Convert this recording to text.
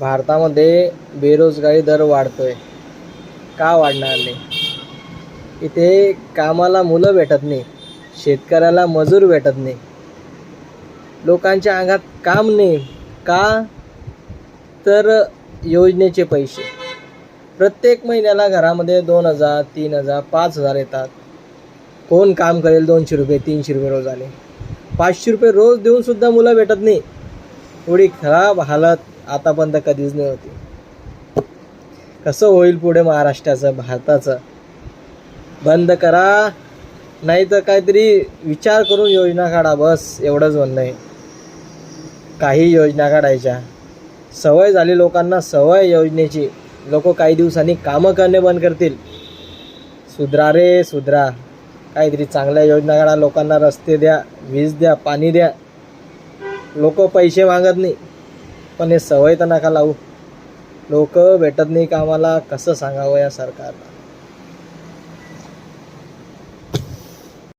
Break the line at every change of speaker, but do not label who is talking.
भारतामध्ये बेरोजगारी दर वाढतो आहे का वाढणार नाही? इथे कामाला मुलं भेटत नाही शेतकऱ्याला मजूर भेटत नाही. लोकांच्या अंगात काम नाही का? तर योजनेचे पैसे. प्रत्येक महिन्याला घरामध्ये दोन हजार तीन हजार पाच हजार येतात. कोण काम करेल दोनशे रुपये तीनशे रुपये रोज आले. पाचशे रुपये रोज देऊनसुद्धा मुलं भेटत नाही. एवढी खराब हालत आतापर्यंत कधीच नाही होती कसं होईल पुढे महाराष्ट्राचं भारताचं? बंद करा. नाही तर काहीतरी विचार करून योजना काढा बस एवढंच म्हणणं आहे. काही योजना काढायच्या. सवय झाली लोकांना सवय योजनेची. लोक काही दिवसांनी कामं करणे बंद करतील. सुधरा रे सुधरा. काहीतरी चांगल्या योजना काढा लोकांना रस्ते द्या वीज द्या पाणी द्या. लोक पैसे मागत नाही. पण हे सवय तर नका लावू. लोक भेटत नाही कामाला कसं सांगावं या सरकारला?